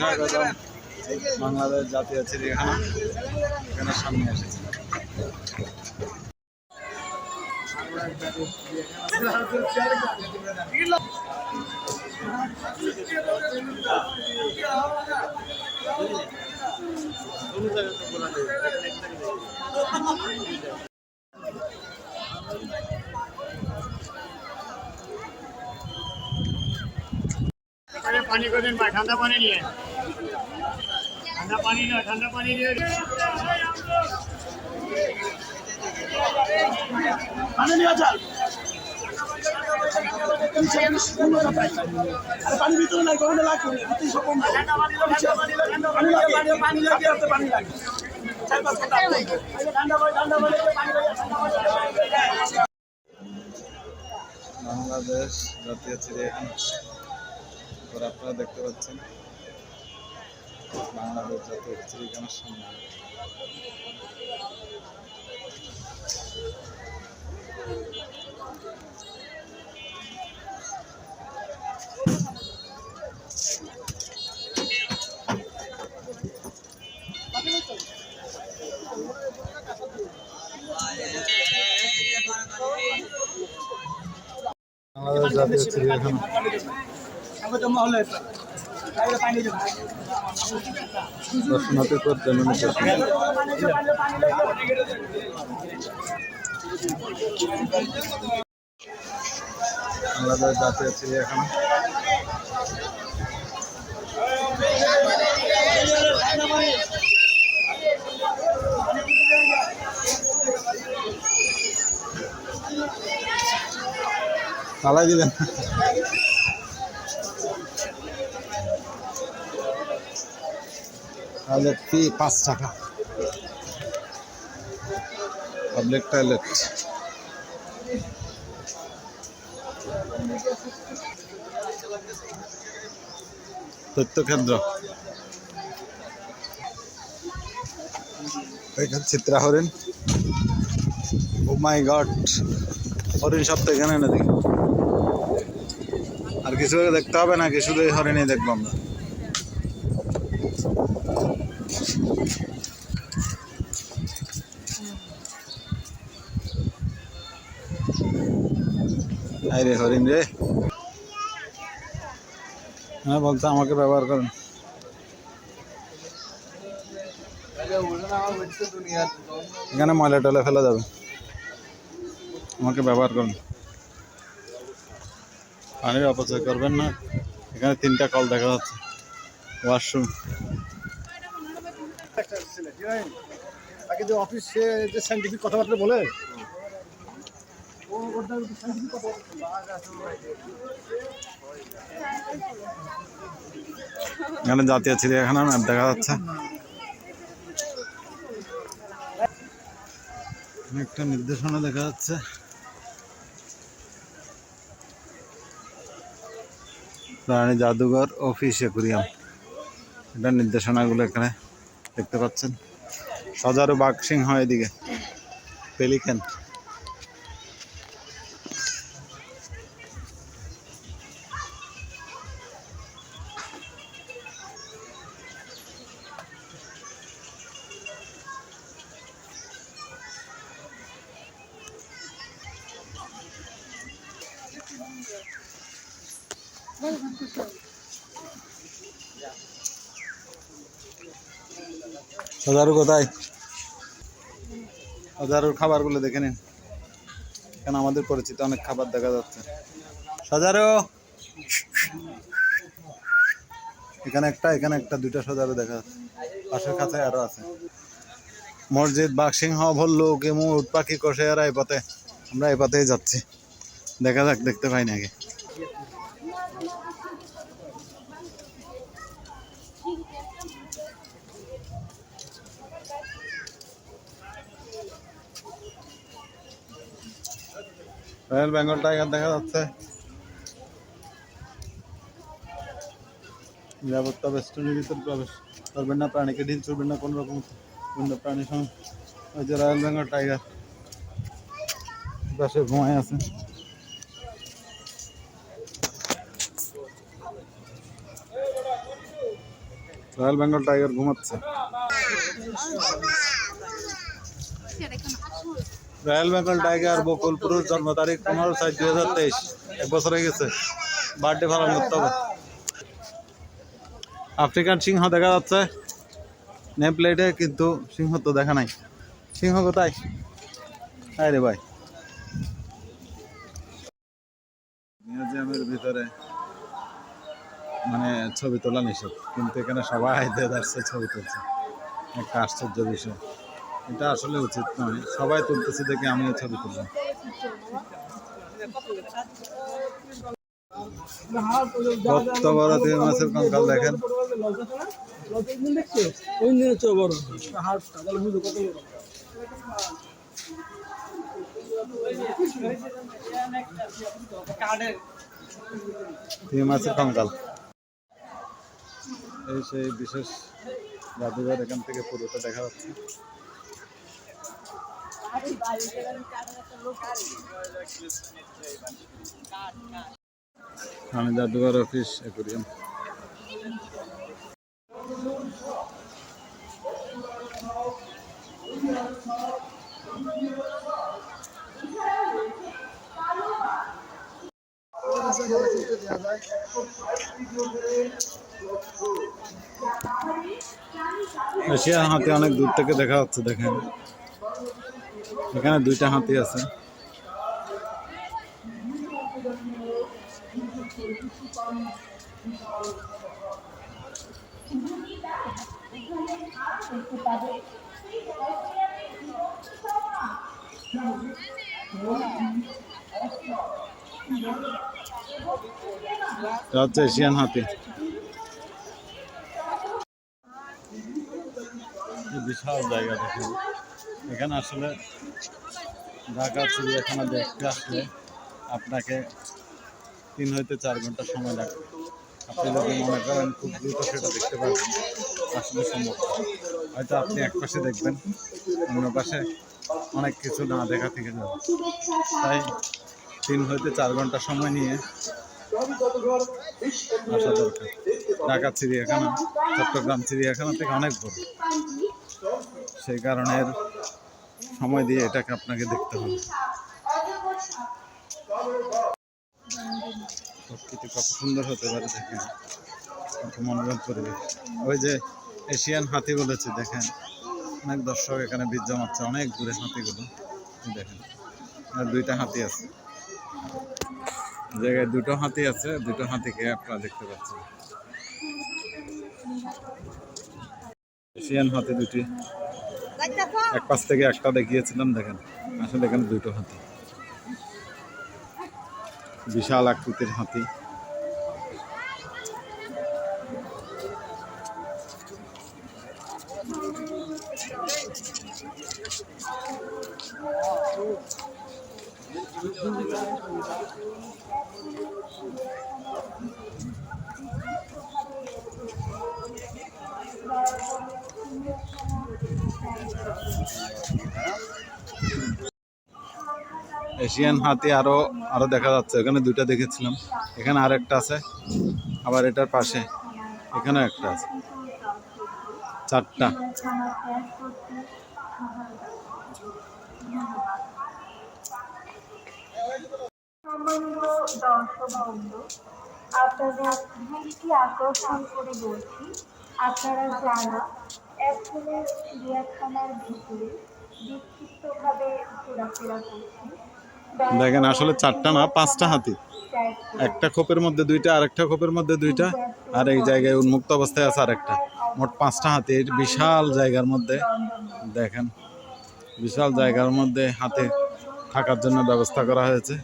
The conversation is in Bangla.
স্বাগতম বাংলাদেশ জাতীয় চিড়িয়াখানা এখানে সামনে এসেছে अरे पानी को दिन भाई ठंडा पानी लिए ठंडा ঠান্ডা পানি ঠান্ডা পানি পানি ভিতরে নাই গরমে লাগবে পানি পানি বাংলাদেশ জাতীয় চিড়িয়াখানা। আপনারা দেখতে পাচ্ছেন বাংলাদেশ জাতীয় চিড়িয়াখানার সামনে বাংলাদেশ জাতীয় চিড়িয়াখানা হলে পানি দেবো দর্শনার্থী জন্য বাংলাদেশ জাতীয় চিড়িয়াখানা। পালাই দিবেন তাহলে ফি পাঁচ টাকা। পাবলিক টয়লেট তথ্য কেন্দ্র এখানে চিত্রা হরিণ। ও মাই গড হরিণ সব তো এখানে না দেখি। আর কিছু দেখতে হবে নাকি শুধু হরিণই দেখব আমরা। আই রে হরিণ রে। হ্যাঁ বলতো আমাকে ব্যবহার করেন। এখানে ময়লা টয়লা ফেলা যাবে। আমাকে ব্যবহার করুন। পানির অপচয় করবেন না। এখানে তিনটা কল দেখা যাচ্ছে। ওয়াশরুম। অফিসে যে সাইন্টিফিক কথাবার্তা বলে এখানে জাতীয় চিড়িয়াখানা, ম্যাপ দেখা যাচ্ছে। একটা নির্দেশনা দেখা যাচ্ছে। প্রাণী জাদুঘর অফিস একুরিয়াম এটা নির্দেশনাগুলো এখানে দেখতে পাচ্ছেন। সজারু বাঘ সিংহ এদিকে। পেলিকেন। সজারু কোথায়? সজারুর খাবারগুলো দেখে নিন। এখানে আমাদের পরিচিত অনেক খাবার দেখা যাচ্ছে। সজারু! এখানে একটা এখানে একটা, দুইটা সজারু দেখা যাচ্ছে। পাশের কাছে আরও আছে। মসজিদ, বাঘসিংহ, ভল্লুক, এমু উট পাখি কষে আর এই পথে। আমরা এই পথেই যাচ্ছি। দেখা যাক, দেখতে পাই নাকি রয়্যাল বেঙ্গল টাইগার দেখা যাচ্ছে। নিরাপত্তা বেষ্টনীর প্রবেশ করবেন না, প্রাণীকে ঢিল ছুড়বেন না কোনো রকম বন্য প্রাণী ওই যে রয়্যাল বেঙ্গল টাইগার পাশে ঘুমায় আছে। রয়্যাল বেঙ্গল টাইগার ঘুমাচ্ছে। রয়্যাল বেঙ্গল টাইগার বকুল পুরুষ জন্ম তারিখ পনেরো চার দুই হাজার তেইশ। এক বছর হয়ে গেছে। বার্থডে পালন করতে হবে। আফ্রিকান সিংহ দেখা যাচ্ছে। নেম প্লেটে কিন্তু সিংহ তো দেখা নাই। সিংহ কোথায়? আরে ভাই। মিউজিয়ামের ভিতরে মানে ছবি তোলা নিষেধ। কিন্তু এখানে সবাই দেদারসে ছবি তুলছে। একটা আশ্চর্য বিষয়। এটা আসলে উচিত নয়। সবাই তুলতেছে দেখে আমিও ছবি তুললাম। কত বড় তিন মাসের কঙ্কাল দেখেন। তিন মাসের কঙ্কাল। এই সেই বিশেষ জাদুঘর এখান থেকে পুরোটা দেখা যাচ্ছে। আমি জাদুঘর অফিস অ্যাকুরিয়াম এশিয়া হাতি অনেক দূর থেকে দেখা যাচ্ছে দেখেন। এখানে দুইটা হাতি আছে। হচ্ছে এশিয়ান হাতি। বিশাল জায়গা দেখেন। এখানে আসলে ঢাকা চিড়িয়াখানা দেখতে আসলে আপনাকে তিন হইতে চার ঘণ্টা সময় লাগবে। আপনি যদি মনে করেন খুব দ্রুত সেটা দেখতে পারবেন, আসলে সম্ভব হয়তো আপনি এক পাশে দেখবেন, অন্য পাশে অনেক কিছু না দেখা থেকে যাবে। তাই তিন হইতে চার ঘণ্টা সময় নিয়ে আসা দরকার। ঢাকা চিড়িয়াখানা, চট্টগ্রাম চিড়িয়াখানা থেকে অনেক বড় সেই কারণে এর সময় দিয়ে এটাকে আপনাকে দেখতে হবে। প্রকৃতি কত সুন্দর হতে পারে দেখেন, কত মনোরম পরিবেশ। ওই যে এশিয়ান হাতি বলেছে, দেখেন, অনেক দর্শক এখানে বীজ জমাচ্ছে, অনেক দূরে হাতিগুলো, দেখেন, আর দুইটা হাতি আছে। জায়গায় দুটো হাতি আছে, দুটো হাতিকে আপনারা দেখতে পাচ্ছেন। এশিয়ান হাতি দুটি। এক পাশ থেকে একটা দেখিয়েছিলাম, দেখেন। আসলে এখানে দুটো হাতি। বিশাল আকৃতির হাতি। এশিয়ান হাতি আরও আরও দেখা যাচ্ছে। এখানে দুইটা দেখেছিলাম। এখানে আর একটা আছে, আবার এটার পাশে। এখানেও একটা আছে। চারটা। আকর্ষণ করে বলছি, আপনারা যারা এখনের চিড়িয়াখানার ভিতরে বিক্ষিপ্তভাবে ঘোরাফেরা করছেন দয়া দেখেন আসলে চারটা না পাঁচটা হাতি। একটা খোপের মধ্যে দুইটা আরেকটা খোপের মধ্যে দুইটা আর এই জায়গায় উন্মুক্ত অবস্থায় আছে আরেকটা। মোট পাঁচটা হাতি এই বিশাল জায়গার মধ্যে দেখেন বিশাল জায়গার মধ্যে হাতে থাকার জন্য ব্যবস্থা করা হয়েছে।